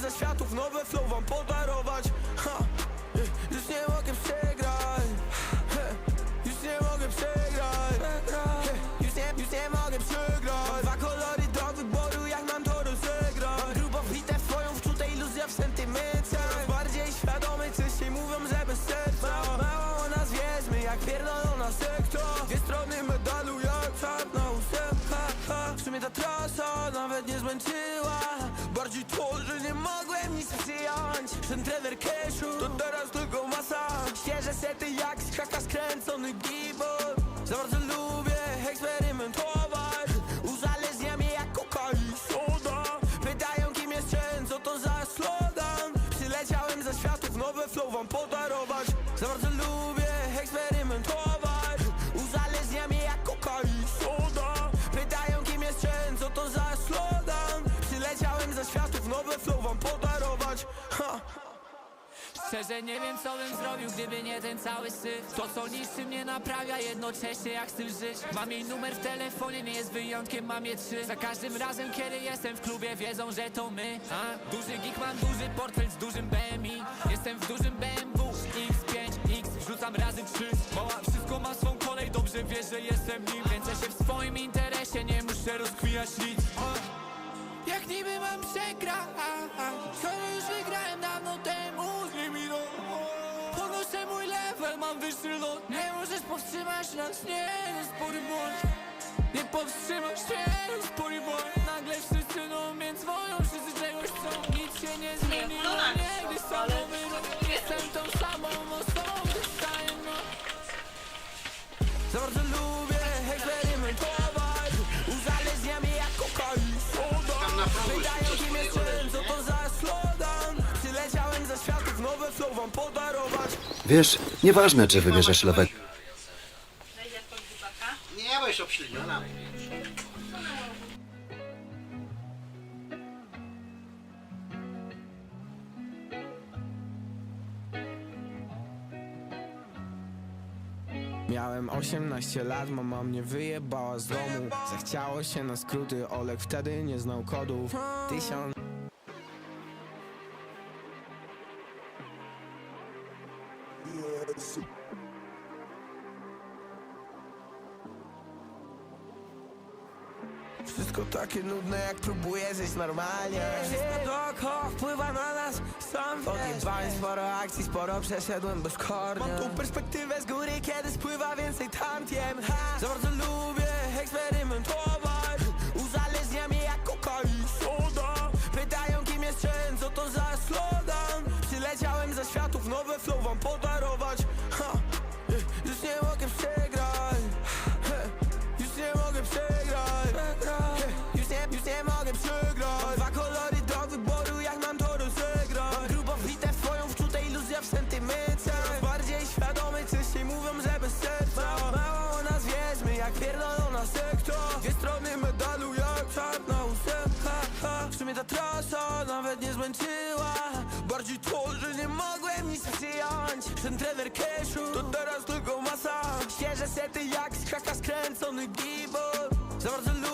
ze światów nowe flow wam podarować. Ten trener Keshu To teraz tylko masa. Świeże sety jak z haka skręcony gibor Za bardzo lubię eksperymentować. Uzależnia mnie jak koka i soda. Pytają kim jest Chen, co to za slogan? Przyleciałem ze światów, nowe flow wam podarować. Za bardzo lubię ze światów, nowe flow wam podarować. Ha. Szczerze nie wiem co bym zrobił, gdyby nie ten cały syf. To co niszczy mnie naprawia jednocześnie jak styl żyć. Mam jej numer w telefonie, nie jest wyjątkiem, mam je trzy. Za każdym razem kiedy jestem w klubie wiedzą, że to my a? Duży geek mam duży portfel z dużym BMI Jestem w dużym BMW X5, X wrzucam razy trzy. Mała wszystko ma swą kolej, dobrze wiesz, że jestem nim. Kręcę się w swoim interesie, nie muszę rozkwijać nic? Jak niby mam przegrać? Skoro już wygrałem dawno temu. Z nimi no. Podnoszę mój level, mam wyższy lot. Nie możesz powstrzymać nas, nie, spory błąd. Nie powstrzymasz mnie, no spory błąd. Nagle wszyscy no Wiesz, nieważne czy wybierzesz lewego. Nie, bo jest obśliniona. Miałem 18 lat, mama mnie wyjebała z domu Zachciało się na skróty, Olek wtedy nie znał kodów Tysiąc Wszystko takie nudne, jak próbuję żyć normalnie. Wszystko dookoła wpływa na nas, sam Odjebałem sporo akcji, sporo przeszedłem bezkornie. Mam tu perspektywę z góry, kiedy spływa więcej tantiem ha. Za bardzo lubię eksperymentować wam podarować. Ha. Już nie mogę przegrać. Już nie mogę przegrać. Już nie, już nie mogę przegrać. Dwa kolory do wyboru, jak mam to rozegrać. Mam grubo wbite w twoją wczutę iluzja w sentymetrach Bardziej świadomy, częściej mówią, że bez serca. Mało o nas wiedzmy, jak pierdolona sekta Dwie strony medalu, jak czarna ósemka. W sumie ta trasa nawet nie zmęczyła. Bardziej to, że trener Keshu, to teraz tylko masa Świeże sety jak z haka skręcony gibor Za bardzo